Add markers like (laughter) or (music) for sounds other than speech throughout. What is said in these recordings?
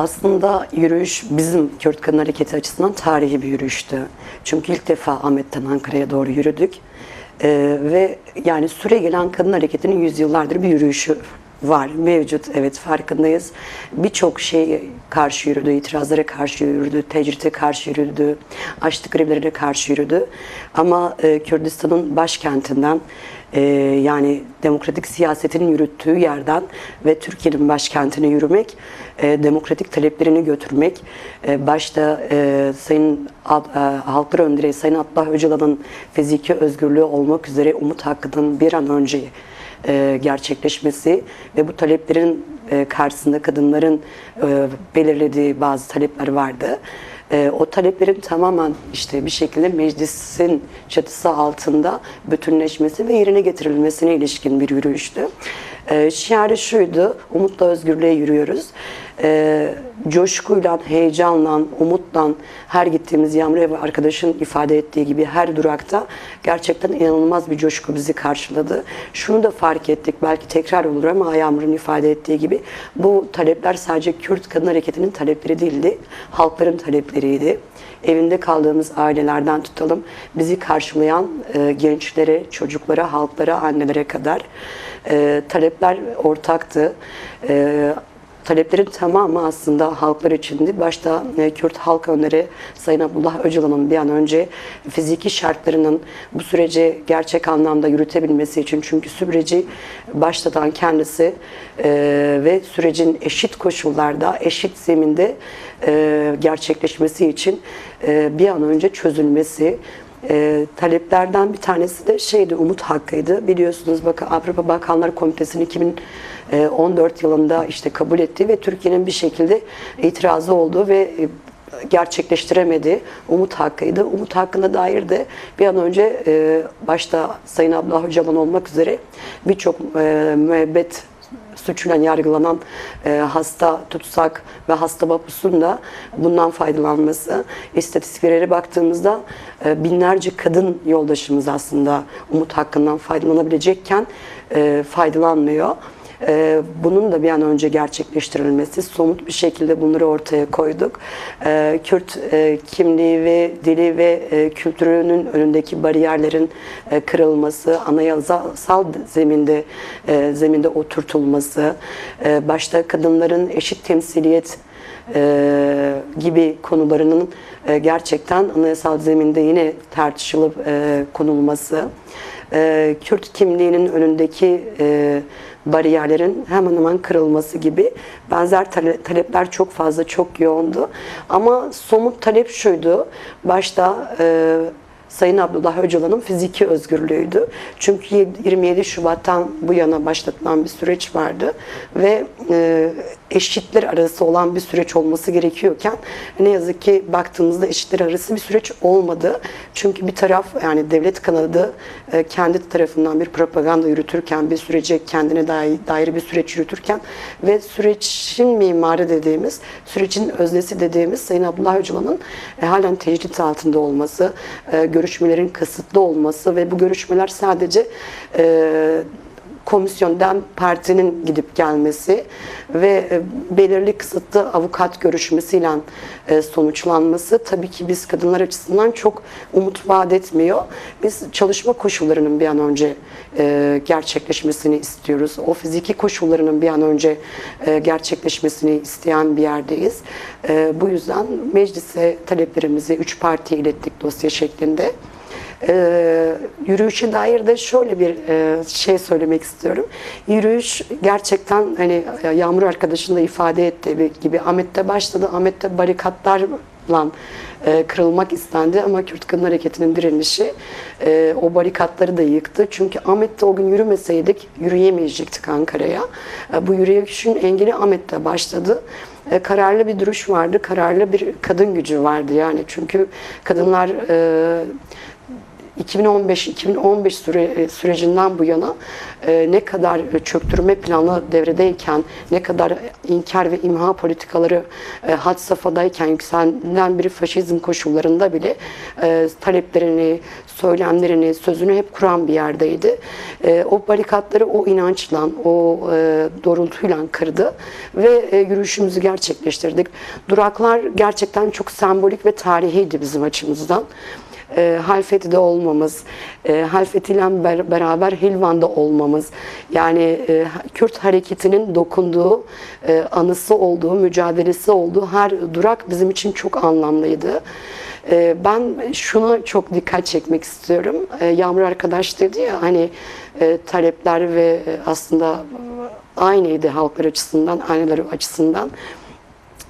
Aslında yürüyüş bizim Kürt Kadın Hareketi açısından tarihi bir yürüyüştü. Çünkü ilk defa Ahmet'ten Ankara'ya doğru yürüdük. Ee, ve yani süre gelen kadın hareketinin yüzyıllardır bir yürüyüşü var, mevcut. Evet farkındayız. Birçok şey karşı yürüdü, itirazlara karşı yürüdü, tecrite karşı yürüdü, açlık grevlerine karşı yürüdü. Ama e, Kürdistan'ın başkentinden e, yani demokratik siyasetin yürüttüğü yerden ve Türkiye'nin başkentine yürümek, e, demokratik taleplerini götürmek, e, başta e, Sayın Ad, e, Halklar Önderi Sayın Abdullah Öcalan'ın fiziki özgürlüğü olmak üzere Umut Hakkı'nın bir an önce e, gerçekleşmesi ve bu taleplerin e, karşısında kadınların e, belirlediği bazı talepler vardı. E, o taleplerin tamamen işte bir şekilde meclisin çatısı altında bütünleşmesi ve yerine getirilmesine ilişkin bir yürüyüştü. E, şiarı şuydu, umutla özgürlüğe yürüyoruz. E, coşkuyla, heyecanla, umutla her gittiğimiz Yağmur ve arkadaşın ifade ettiği gibi her durakta gerçekten inanılmaz bir coşku bizi karşıladı. Şunu da fark ettik, belki tekrar olur ama Yağmur'un ifade ettiği gibi bu talepler sadece Kürt kadın hareketinin talepleri değildi, halkların talepleriydi. Evinde kaldığımız ailelerden tutalım, bizi karşılayan e, gençlere, çocuklara, halklara, annelere kadar e, talepler ortaktı. E, taleplerin tamamı aslında halklar içindi. Başta e, Kürt halk önleri Sayın Abdullah Öcalan'ın bir an önce fiziki şartlarının bu süreci gerçek anlamda yürütebilmesi için çünkü süreci başlatan kendisi e, ve sürecin eşit koşullarda, eşit zeminde e, gerçekleşmesi için bir an önce çözülmesi, e, taleplerden bir tanesi de şeydi umut hakkıydı. Biliyorsunuz bakın Avrupa Bakanlar Komitesi'nin 2014 yılında işte kabul etti ve Türkiye'nin bir şekilde itirazı oldu ve e, gerçekleştiremedi. Umut hakkıydı. Umut hakkına dair de bir an önce e, başta Sayın Abdullah Öcalan olmak üzere birçok e, müebbet suçuyla yargılanan e, hasta tutsak ve hasta vapusun da bundan faydalanması. İstatistiklere baktığımızda e, binlerce kadın yoldaşımız aslında umut hakkından faydalanabilecekken e, faydalanmıyor. Ee, bunun da bir an önce gerçekleştirilmesi, somut bir şekilde bunları ortaya koyduk. Ee, Kürt e, kimliği ve dili ve e, kültürünün önündeki bariyerlerin e, kırılması, anayasal zeminde e, zeminde oturtulması, e, başta kadınların eşit temsiliyet e, gibi konularının e, gerçekten anayasal zeminde yine tartışılıp e, konulması, e, Kürt kimliğinin önündeki e, bariyerlerin hemen hemen kırılması gibi benzer tale- talepler çok fazla, çok yoğundu. Ama somut talep şuydu, başta e, Sayın Abdullah Öcalan'ın fiziki özgürlüğüydü. Çünkü 27 Şubat'tan bu yana başlatılan bir süreç vardı ve e, eşitler arası olan bir süreç olması gerekiyorken ne yazık ki baktığımızda eşitler arası bir süreç olmadı. Çünkü bir taraf yani devlet kanadı e, kendi tarafından bir propaganda yürütürken bir sürece kendine dair, dair bir süreç yürütürken ve sürecin mimarı dediğimiz, sürecin öznesi dediğimiz Sayın Abdullah Öcalan'ın e, halen tecrit altında olması, e, görüşmelerin kısıtlı olması ve bu görüşmeler sadece e, komisyondan partinin gidip gelmesi ve e, belirli kısıtlı avukat görüşmesiyle e, sonuçlanması tabii ki biz kadınlar açısından çok umut vaat etmiyor. Biz çalışma koşullarının bir an önce e, gerçekleşmesini istiyoruz. O fiziki koşullarının bir an önce gerçekleşmesini isteyen bir yerdeyiz. Bu yüzden meclise taleplerimizi üç partiye ilettik dosya şeklinde. Ee, yürüyüşe dair de şöyle bir e, şey söylemek istiyorum. Yürüyüş gerçekten hani e, Yağmur arkadaşın da ifade ettiği gibi Ahmet'te başladı. Ahmet'te barikatlarla e, kırılmak istendi ama Kürt Kadın Hareketi'nin direnişi e, o barikatları da yıktı. Çünkü Ahmet'te o gün yürümeseydik yürüyemeyecektik Ankara'ya. E, bu yürüyüşün engeli Ahmet'te başladı e, kararlı bir duruş vardı, kararlı bir kadın gücü vardı yani. Çünkü kadınlar e, 2015-2015 süre, e, sürecinden bu yana e, ne kadar çöktürme planı devredeyken, ne kadar inkar ve imha politikaları e, had safhadayken yükselen bir faşizm koşullarında bile e, taleplerini, söylemlerini, sözünü hep kuran bir yerdeydi. E, o barikatları o inançla, o e, doğrultuyla kırdı ve e, yürüyüşümüzü gerçekleştirdik. Duraklar gerçekten çok sembolik ve tarihiydi bizim açımızdan e, Halfeti'de olmamız, e, Halfeti ile ber- beraber Hilvan'da olmamız, yani e, Kürt hareketinin dokunduğu, e, anısı olduğu, mücadelesi olduğu her durak bizim için çok anlamlıydı. E, ben şuna çok dikkat çekmek istiyorum. E, Yağmur arkadaş dedi ya hani e, talepler ve e, aslında aynıydı halklar açısından, aileler açısından.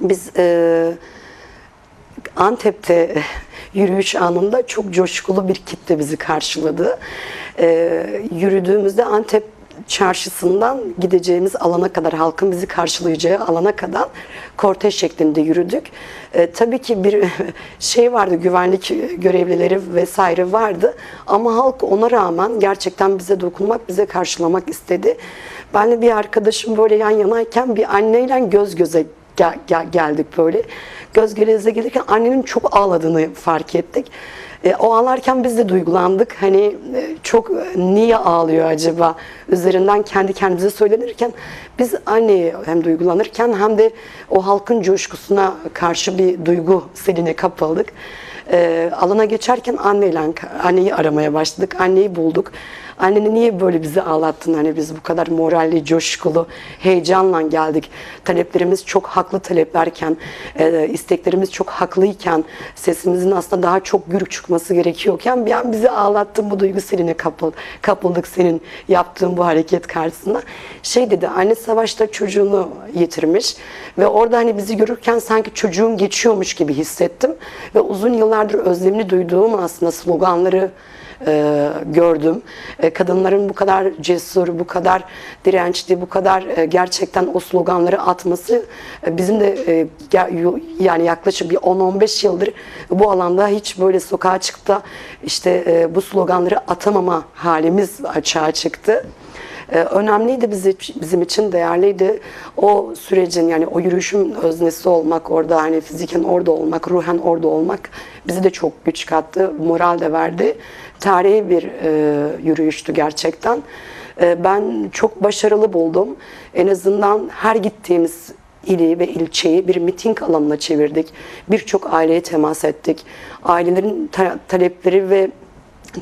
Biz e, Antep'te (laughs) yürüyüş anında çok coşkulu bir kitle bizi karşıladı. Ee, yürüdüğümüzde Antep çarşısından gideceğimiz alana kadar, halkın bizi karşılayacağı alana kadar kortej şeklinde yürüdük. Ee, tabii ki bir (laughs) şey vardı, güvenlik görevlileri vesaire vardı. Ama halk ona rağmen gerçekten bize dokunmak, bize karşılamak istedi. Ben de bir arkadaşım böyle yan yanayken bir anneyle göz göze gel- gel- geldik böyle. Göz göze gelirken annenin çok ağladığını fark ettik. E, o ağlarken biz de duygulandık. Hani e, çok e, niye ağlıyor acaba? Üzerinden kendi kendimize söylenirken biz anneye hem duygulanırken hem de o halkın coşkusuna karşı bir duygu seline kapıldık. E, alana geçerken anneyle anneyi aramaya başladık. Anneyi bulduk. Anneni niye böyle bizi ağlattın? Hani biz bu kadar moralli, coşkulu, heyecanla geldik. Taleplerimiz çok haklı taleplerken, e, isteklerimiz çok haklıyken, sesimizin aslında daha çok gürük çıkması gerekiyorken bir an bizi ağlattın bu duygu seline kapıl, kapıldık senin yaptığın bu hareket karşısında. Şey dedi, anne savaşta çocuğunu yitirmiş ve orada hani bizi görürken sanki çocuğum geçiyormuş gibi hissettim ve uzun yıllardır özlemini duyduğum aslında sloganları e, gördüm. E, kadınların bu kadar cesur, bu kadar dirençli, bu kadar e, gerçekten o sloganları atması e, bizim de e, yani yaklaşık bir 10-15 yıldır bu alanda hiç böyle sokağa çıkıp da işte e, bu sloganları atamama halimiz açığa çıktı. Ee, önemliydi bizi, bizim için değerliydi. O sürecin yani o yürüyüşün öznesi olmak orada hani fiziken orada olmak, ruhen orada olmak bizi de çok güç kattı, moral de verdi. Tarihi bir e, yürüyüştü gerçekten. E, ben çok başarılı buldum. En azından her gittiğimiz ili ve ilçeyi bir miting alanına çevirdik. Birçok aileye temas ettik. Ailelerin ta- talepleri ve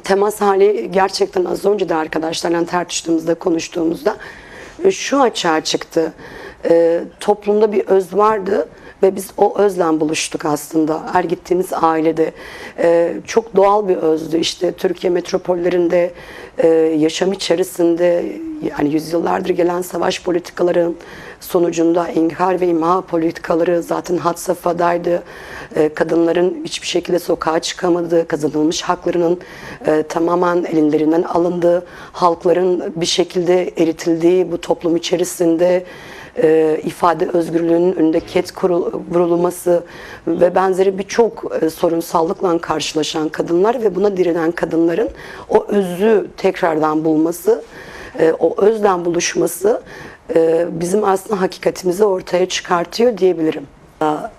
temas hali gerçekten az önce de arkadaşlarla tartıştığımızda, konuştuğumuzda e, şu açığa çıktı. E, toplumda bir öz vardı ve biz o özle buluştuk aslında. Her gittiğimiz ailede e, çok doğal bir özdü. İşte Türkiye metropollerinde e, yaşam içerisinde yani yüzyıllardır gelen savaş politikaların sonucunda inkar ve imha politikaları zaten had safhadaydı. E, kadınların hiçbir şekilde sokağa çıkamadığı, kazanılmış haklarının e, tamamen ellerinden alındığı, halkların bir şekilde eritildiği bu toplum içerisinde e, ifade özgürlüğünün önünde ket kurul- vurulması ve benzeri birçok e, sorunsallıkla karşılaşan kadınlar ve buna direnen kadınların o özü tekrardan bulması, e, o özden buluşması e, bizim aslında hakikatimizi ortaya çıkartıyor diyebilirim.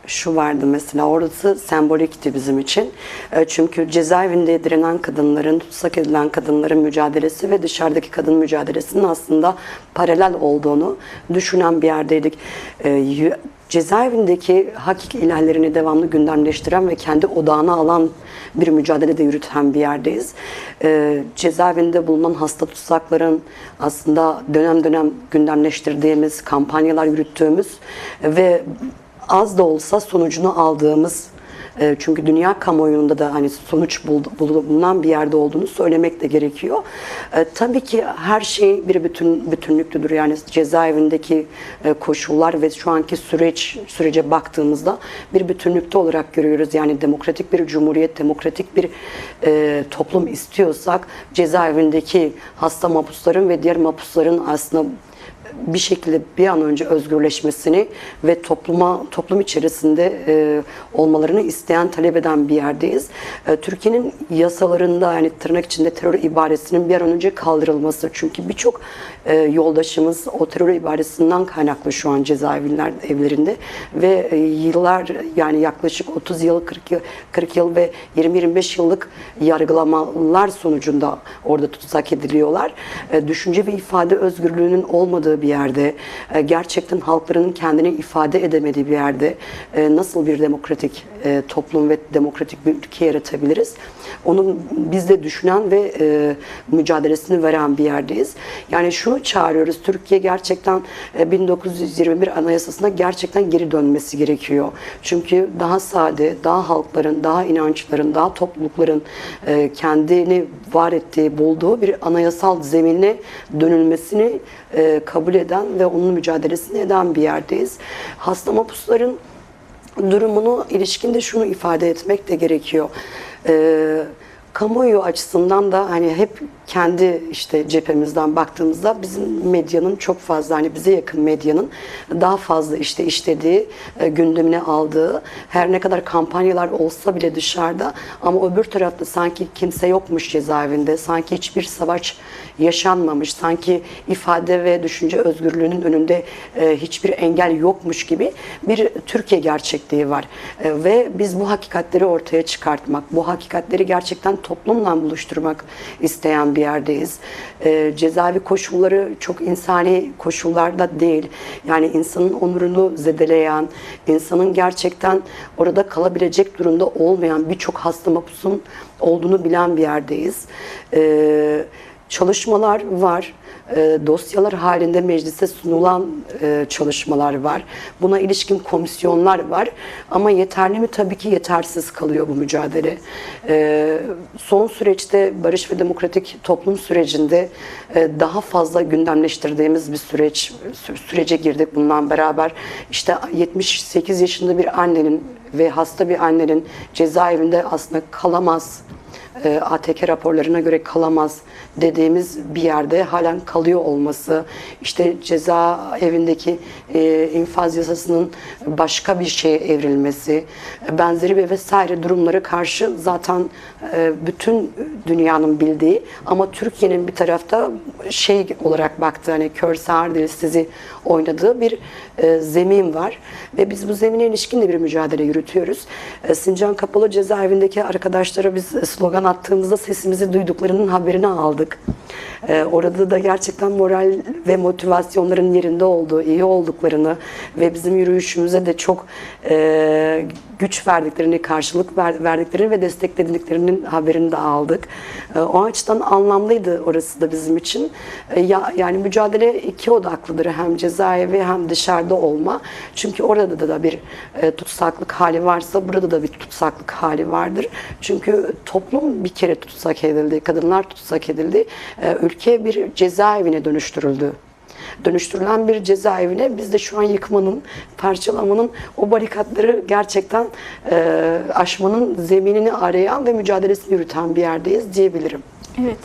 Şu vardı mesela orası sembolikti bizim için. E, Çünkü cezaevinde direnen kadınların, tutsak edilen kadınların mücadelesi ve dışarıdaki kadın mücadelesinin aslında paralel olduğunu düşünen bir yerdeydik. E, Cezaevindeki hakik ihlallerini devamlı gündemleştiren ve kendi odağına alan bir mücadele de yürüten bir yerdeyiz. E, cezaevinde bulunan hasta tutsakların aslında dönem dönem gündemleştirdiğimiz, kampanyalar yürüttüğümüz ve az da olsa sonucunu aldığımız e, çünkü dünya kamuoyunda da hani sonuç bul- bulunan bir yerde olduğunu söylemek de gerekiyor. E, tabii ki her şey bir bütün bütünlüklüdür. Yani cezaevindeki e, koşullar ve şu anki süreç sürece baktığımızda bir bütünlükte olarak görüyoruz. Yani demokratik bir cumhuriyet, demokratik bir toplum istiyorsak cezaevindeki hasta mahpusların ve diğer mahpusların aslında bir şekilde bir an önce özgürleşmesini ve topluma toplum içerisinde e, olmalarını isteyen, talep eden bir yerdeyiz. E, Türkiye'nin yasalarında yani tırnak içinde terör ibaresinin bir an önce kaldırılması. Çünkü birçok e, yoldaşımız o terör ibaresinden kaynaklı şu an cezaevler evlerinde ve e, yıllar yani yaklaşık 30 yıl, 40 yıl, 40 yıl ve 20-25 yıllık yargılamalar sonucunda orada tutsak ediliyorlar. E, düşünce ve ifade özgürlüğünün olmadığı bir yerde, e, gerçekten halkların kendini ifade edemediği bir yerde e, nasıl bir demokratik e, toplum ve demokratik bir ülke yaratabiliriz? Onun biz de düşünen ve mücadelesini veren bir yerdeyiz. Yani şunu çağırıyoruz. Türkiye gerçekten e, 1921 Anayasası'na gerçekten geri dönmesi gerekiyor. Çünkü daha sade, daha halkların, daha inançların, daha toplulukların kendini var ettiği, bulduğu bir anayasal zeminine dönülmesini e, kabul eden ve onun mücadelesini eden bir yerdeyiz. Hasta mapusların durumunu ilişkinde şunu ifade etmek de gerekiyor. Ee, kamuoyu açısından da hani hep kendi işte cephemizden baktığımızda bizim medyanın çok fazla hani bize yakın medyanın daha fazla işte işlediği, e, gündemine aldığı her ne kadar kampanyalar olsa bile dışarıda ama öbür tarafta sanki kimse yokmuş cezaevinde, sanki hiçbir savaş yaşanmamış, sanki ifade ve düşünce özgürlüğünün önünde e, hiçbir engel yokmuş gibi bir Türkiye gerçekliği var. E, ve biz bu hakikatleri ortaya çıkartmak, bu hakikatleri gerçekten toplumla buluşturmak isteyen bir yerdeyiz. E, cezaevi koşulları çok insani koşullarda değil. Yani insanın onurunu zedeleyen, insanın gerçekten orada kalabilecek durumda olmayan birçok hasta mapusun olduğunu bilen bir yerdeyiz. E, çalışmalar var. E, dosyalar halinde meclise sunulan e, çalışmalar var. Buna ilişkin komisyonlar var. Ama yeterli mi? Tabii ki yetersiz kalıyor bu mücadele. E, son süreçte barış ve demokratik toplum sürecinde e, daha fazla gündemleştirdiğimiz bir süreç sü- sürece girdik bundan beraber. İşte 78 yaşında bir annenin ve hasta bir annenin cezaevinde aslında kalamaz e, ATK raporlarına göre kalamaz dediğimiz bir yerde halen kalıyor olması, işte cezaevindeki e, infaz yasasının başka bir şeye evrilmesi, benzeri ve vesaire durumlara karşı zaten e, bütün dünyanın bildiği ama Türkiye'nin bir tarafta şey olarak baktığı hani kör sağır dilsizi oynadığı bir e, zemin var ve biz bu zemine ilişkin de bir mücadele yürütüyoruz. E, Sincan Kapalı Cezaevindeki arkadaşlara biz slogan attığımızda sesimizi duyduklarının haberini aldık. E, orada da gerçekten moral ve motivasyonların yerinde olduğu, iyi olduklarını ve bizim yürüyüşümüze de çok e, güç verdiklerini, karşılık ver- verdiklerini ve desteklediklerinin haberini de aldık. E, o açıdan anlamlıydı orası da bizim için. E, ya, yani mücadele iki odaklıdır. Hem cezaevi hem dışarıda olma. Çünkü orada da, da bir e, tutsaklık hali varsa burada da bir tutsaklık hali vardır. Çünkü toplum bir kere tutsak edildi, kadınlar tutsak edildi. E, ülke bir cezaevine dönüştürüldü dönüştürülen bir cezaevine biz de şu an yıkmanın, parçalamanın, o barikatları gerçekten e, aşmanın zeminini arayan ve mücadelesini yürüten bir yerdeyiz diyebilirim. Evet.